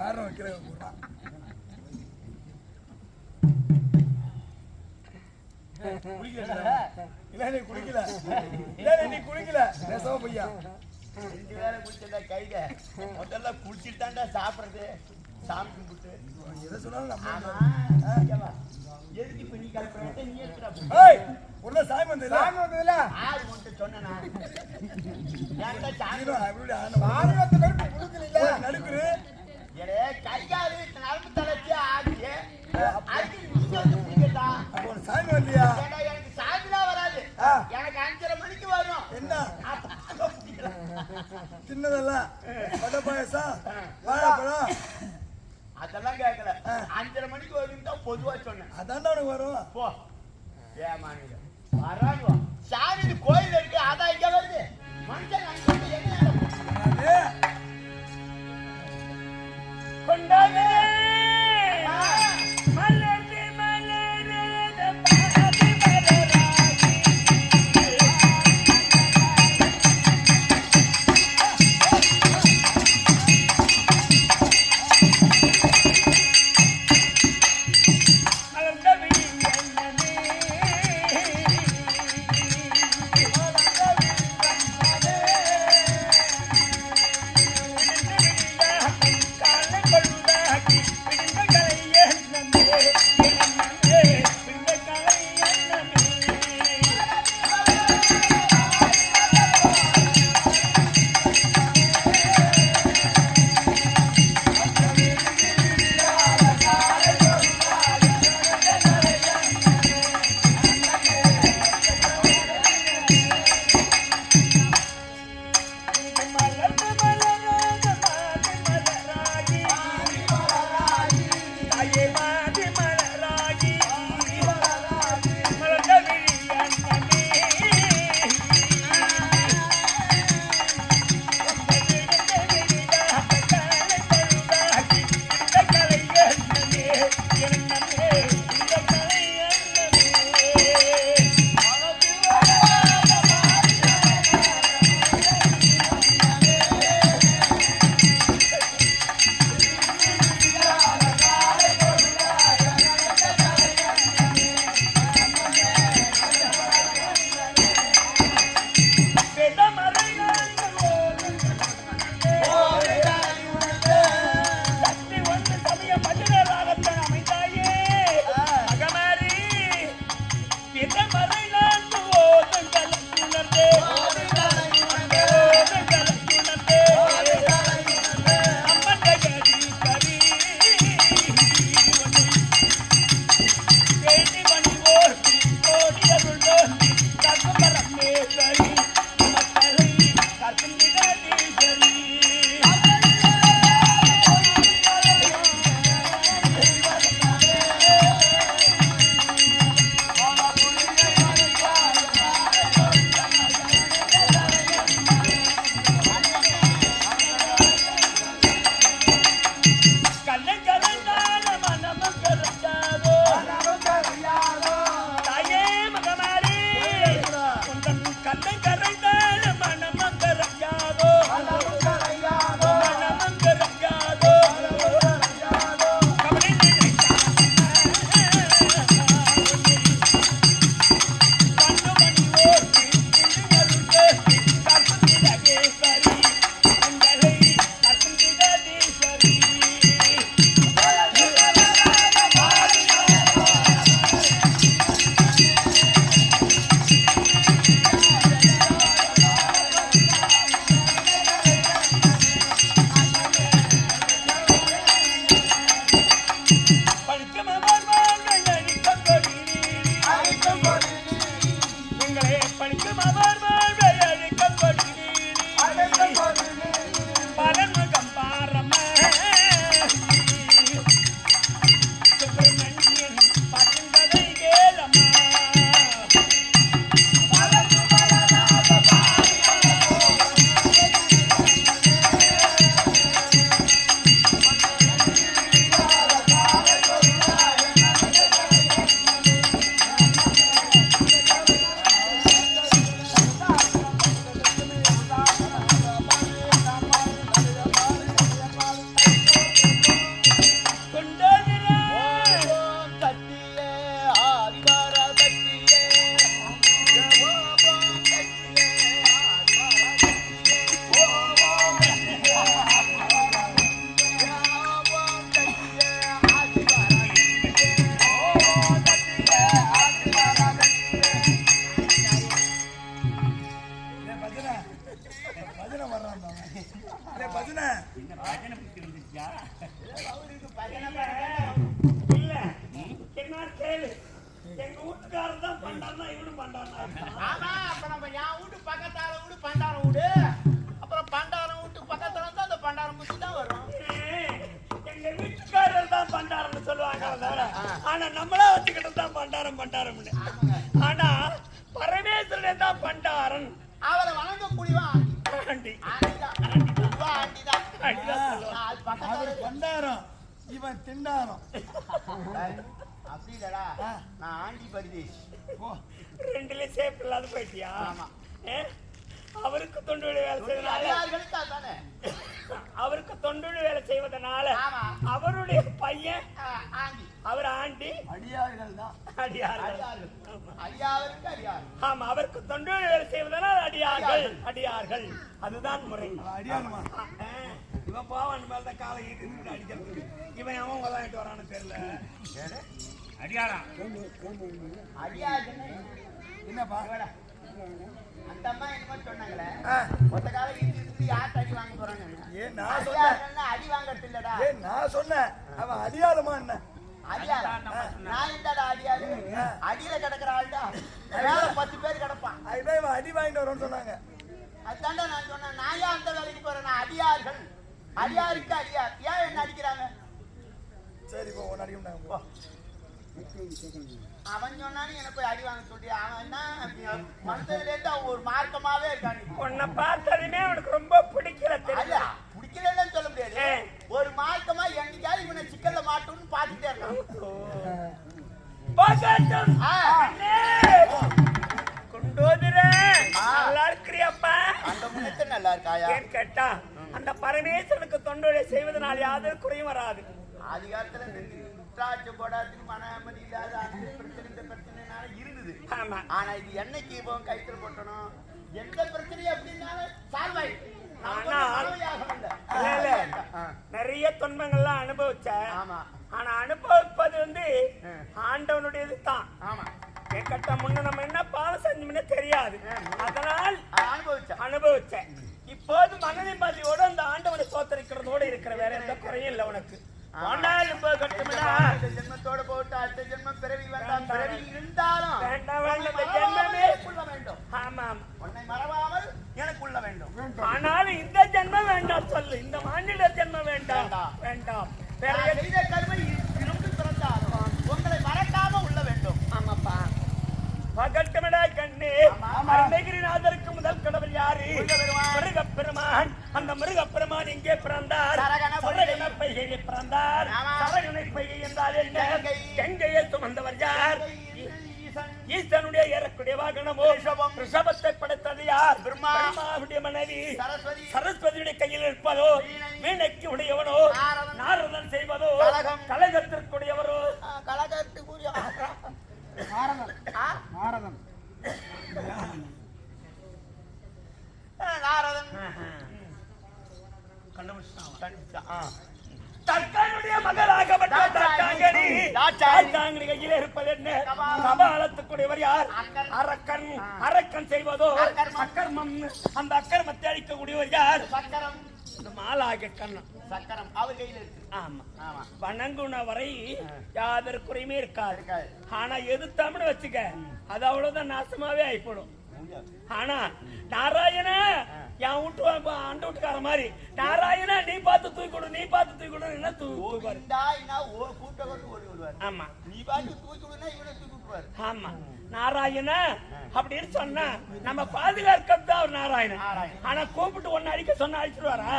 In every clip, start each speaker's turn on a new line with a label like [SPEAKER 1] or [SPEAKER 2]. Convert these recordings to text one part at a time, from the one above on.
[SPEAKER 1] காரணம் வைக்கிறேன் பூரா இல்ல நீ குளிக்கல இல்ல நீ குளிக்கல
[SPEAKER 2] பேசவ சாப்பிடுறது. சாமி கும்பிட்டு.
[SPEAKER 1] சொன்னாலும்
[SPEAKER 2] எதுக்கு இப்ப நீ கலப்புற? நீ எடுத்துடா உடனே
[SPEAKER 1] சின்னதெல்லாம் பட்ட பாயசம் வாழைப்பழம்
[SPEAKER 2] அதெல்லாம் கேட்கல அஞ்சரை மணிக்கு தான் பொதுவா சொன்னேன்.
[SPEAKER 1] அதான்டா உனக்கு வரும்.
[SPEAKER 2] போ. ஏமானுங்க வராங்க சாமி இது கோயில் இருக்கு. அதான் இங்க வருது. மனுஷன் அங்க வந்து எங்க
[SPEAKER 3] ஆனா நம்மளா வச்சுக்கிட்டு தான் பண்டாரம் பண்டாரம்னு. ஆனா பரமேஸ்வரன் தான் பண்டாரன்.
[SPEAKER 2] அவரை வணங்கக்கூடியவன்
[SPEAKER 3] ஆண்டி.
[SPEAKER 1] அவர் பண்டாரம் இவன் திண்டாரம்.
[SPEAKER 2] அப்படி இல்லடா. நான் ஆண்டி பரிதேஷ்
[SPEAKER 1] ஓ
[SPEAKER 3] ரெண்டுலயும் சேஃப் இல்லாத போயிட்டியா?
[SPEAKER 2] ஆமா.
[SPEAKER 3] அவருக்கு தொண்டுடைய வேலை செய்வதனால. அவருக்கு தொண்டுடைய வேலை செய்வதனால. அவருடைய பையன் அவர் ஆண்டி.
[SPEAKER 1] அடியார்கள் தான்.
[SPEAKER 3] அடியார்கள்.
[SPEAKER 2] அடியார்
[SPEAKER 3] ஆமா அவருக்கு தொண்டுடைய வேலை செய்வதனால் அடியார்கள். அடியார்கள். அதுதான் முறை. இவன் பாவன் மேல தான் காலை ஈட்டு அடிக்கிறது இவன் அவன் விளையாட்டு வரான்னு தெரியல. அடியாரா?
[SPEAKER 2] அடியாருன்னு?
[SPEAKER 1] என்னப்பா.
[SPEAKER 2] அந்த அம்மா என்னமோ சொன்னாங்களே
[SPEAKER 1] ஆ,
[SPEAKER 2] ஒத்த காலம் இருந்து யார்கிட்ட அடி வாங்க போறாங்க?
[SPEAKER 1] ஏன் நான் சொன்னேன்.
[SPEAKER 2] அடி வாங்கறது இல்லடா
[SPEAKER 1] ஏன் நான் சொன்னேன். அவன் அடியாளுமா என்ன?
[SPEAKER 2] அடியார் நான் அடியில கிடக்குற ஆள்டா. மேல பத்து பேர் கிடப்பான்.
[SPEAKER 1] அதுதான் இவன் அடி வாங்கிட்டு வரும்னு சொன்னாங்க.
[SPEAKER 2] அதுதான்டா நான் சொன்னேன். நான் ஏன் அந்த வேலைக்கு போறேன்? நான் அடியார்கள் அடியாருக்கு அடியார் ஏன் என்ன அடிக்கிறாங்க?
[SPEAKER 1] சரி போ உன்னை அடிக்க மாட்டாங்க போ.
[SPEAKER 2] அவன் சொன்னானு எனக்கு அடி வாங்க சொல்லி அவன் மனசுல இருந்து அவன் ஒரு மார்க்கமாவே இருக்கான்
[SPEAKER 3] உன்னை பார்த்ததுமே அவனுக்கு ரொம்ப பிடிக்கல தெரியல
[SPEAKER 2] பிடிக்கலன்னு சொல்ல முடியாது. ஒரு மார்க்கமா என்னைக்காவது இவனை சிக்கல்ல மாட்டும்னு பாத்துட்டே இருக்கான்.
[SPEAKER 3] நல்லா இருக்கிறியப்பா.
[SPEAKER 2] அந்த முன்னத்தை நல்லா இருக்காயா?
[SPEAKER 3] கேட்டா அந்த பரமேஸ்வரனுக்கு தொண்டோடைய செய்வதனால் குறையும் வராது.
[SPEAKER 2] அதிகாரத்துல நின்றாட்சி போடாதுக்கு மன அமைதி இல்லாத அந்த பிரச்சனை இந்த பிரச்சனைனால இருந்தது
[SPEAKER 3] ஆமா
[SPEAKER 2] ஆனா இது என்னைக்கு இப்போ கைத்துல போட்டணும் எந்த பிரச்சனையும் அப்படின்னாலும் சால்வ் ஆயிடுச்சு.
[SPEAKER 3] நிறைய துன்பங்கள்லாம் அனுபவிச்ச
[SPEAKER 2] ஆமா.
[SPEAKER 3] ஆனா அனுபவிப்பது வந்து. ஆண்டவனுடையது தான்.
[SPEAKER 2] ஆமா.
[SPEAKER 3] கேட்கட்ட முன்ன நம்ம என்ன பாவம் செஞ்சோம்னு தெரியாது. அதனால்
[SPEAKER 2] அது அனுபவிச்சேன்.
[SPEAKER 3] அனுபவிச்சேன். இப்போது மனநிம்மதியோடு அந்த ஆண்டவனை சோத்தரிக்கிறதோடு இருக்கிற வேற எந்த குறையும் இல்லை உனக்கு.
[SPEAKER 2] இந்த ஜென்மத்தோட போட்டு அடுத்த ஜென்மம் பிறவி வேண்டாம். பிறவி இருந்தாலும்
[SPEAKER 3] வேண்டாம், ஜென்மமே.
[SPEAKER 2] மறவாமல் எனக்குள்ள வேண்டும்.
[SPEAKER 3] ஆமாம்.
[SPEAKER 2] உன்னை மறவாமல் எனக்குள்ள வேண்டும்.
[SPEAKER 3] ஆனாலும் இந்த ஜென்மம் வேண்டாம் சொல்லு. இந்த மாநில ஜென்மம் வேண்டாம்.
[SPEAKER 2] வேண்டாம். செய்த கர்மை திரும்பி பிறந்தாலும் உங்களை மறக்காம உள்ள வேண்டும்.
[SPEAKER 3] ஆமாப்பா. பகட்டுமடா கண்ணு. அருணகிரிநாதருக்கு முதல் கடவுள் யாரு?
[SPEAKER 2] முருகப்பெருமான்.
[SPEAKER 3] அந்த முருகப்பெருமான் எங்கே பிறந்தார்? பொய்கையில் பிறந்தார் என்றால் என்ன. கங்கையை சுமந்தவர் யார்
[SPEAKER 2] ஈசன்
[SPEAKER 3] ஈசனுடைய ஏறக்கூடிய வாகனமோ. ரிஷபத்தை படைத்தது யார்
[SPEAKER 2] பிரம்மா.
[SPEAKER 3] பிரம்மாவுடைய மனைவி
[SPEAKER 2] சரஸ்வதி
[SPEAKER 3] சரஸ்வதியுடைய கையில் இருப்பதோ
[SPEAKER 2] வீணை.
[SPEAKER 3] வீணைக்கு உடையவனோ
[SPEAKER 2] நாரதன்.
[SPEAKER 3] செய்வதோ
[SPEAKER 2] கலகம்.
[SPEAKER 3] தாட்சாங்கனி கையில் இருப்பது என்ன. கபாலத்துக்குடையவர் யார். அரக்கன். அரக்கன் செய்வதோ?
[SPEAKER 2] அக்கர்மம்.
[SPEAKER 3] அந்த அக்கர்மத்தை அழிக்கக்கூடியவர் யார்?
[SPEAKER 2] சக்கரம்.
[SPEAKER 3] இந்த மாலாக கண்ணன்.
[SPEAKER 2] சக்கரம். அவர் கையில இருக்கு.
[SPEAKER 3] ஆமா.
[SPEAKER 2] ஆமா.
[SPEAKER 3] வணங்குன வரை யாதொரு குறையுமே இருக்காது.
[SPEAKER 2] இருக்காது.
[SPEAKER 3] ஆனா எதிர்த்தாமனு வச்சுக்க அது அவ்வளவுதான் நாசமாவே ஆயிப்படும். ஆனா நாராயண என் வீட்டு அண்ட வீட்டுக்கார மாதிரி. நாராயண நீ பார்த்து தூக்கி கொடு நீ பார்த்து தூக்கி கொடு என்ன
[SPEAKER 2] கூட்ட கொண்டு ஓடி வருவார்
[SPEAKER 3] ஆமா.
[SPEAKER 2] நீ பாட்டு தூக்கி விடுனா இவனை தூக்கி
[SPEAKER 3] ஆமா. நாராயண அப்படின்னு சொன்னா நம்ம பாதுகாக்கிறது தான் அவர் நாராயணன். ஆனா கூப்பிட்டு ஒன்னு அடிக்க சொன்னா அடிச்சிருவாரா?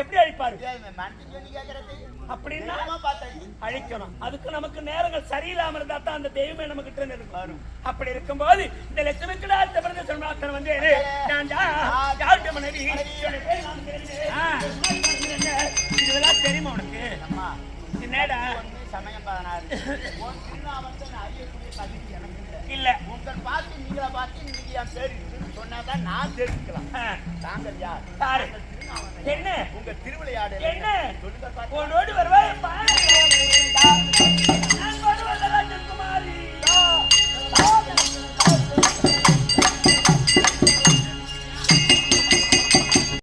[SPEAKER 3] எப்படி அடிப்பாரு?
[SPEAKER 2] கேட்கறது
[SPEAKER 3] அப்படின்னா
[SPEAKER 2] பார்த்தா
[SPEAKER 3] அழிக்கணும். அதுக்கு நமக்கு நேரங்கள் சரியில்லாம இருந்தா தான் அந்த தெய்வமே நமக்கு கிட்ட இருக்கும். அப்படி இருக்கும்போது இந்த லட்சுமி கிடாத்த பிறந்த சொன்னாத்தன் வந்து மனைவி. இதெல்லாம் தெரியுமா உனக்கு
[SPEAKER 2] அம்மா
[SPEAKER 3] என்னடா
[SPEAKER 2] சமயம் பதினாறு. இல்லை. உங்கள் பார்த்து நீங்கள பார்த்து நீங்க என் பேர் சொன்னாதான் நான் தெரிஞ்சுக்கலாம் தாங்கள் யார்?
[SPEAKER 3] யாரு? என்ன?
[SPEAKER 2] உங்க திருவிளையாடு
[SPEAKER 3] என்ன?
[SPEAKER 2] சொல்லுங்க
[SPEAKER 3] வருவாய்